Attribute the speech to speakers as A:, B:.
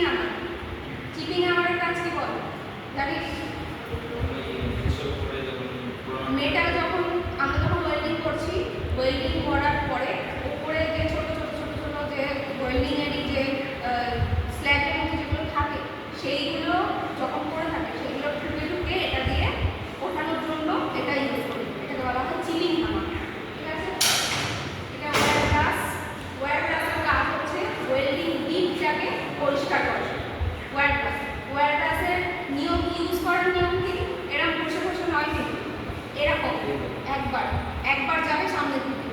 A: Chipping আমার chipping আমারের কাজকে বল। জানিস একবার একবার যাবে সামনের দিকে।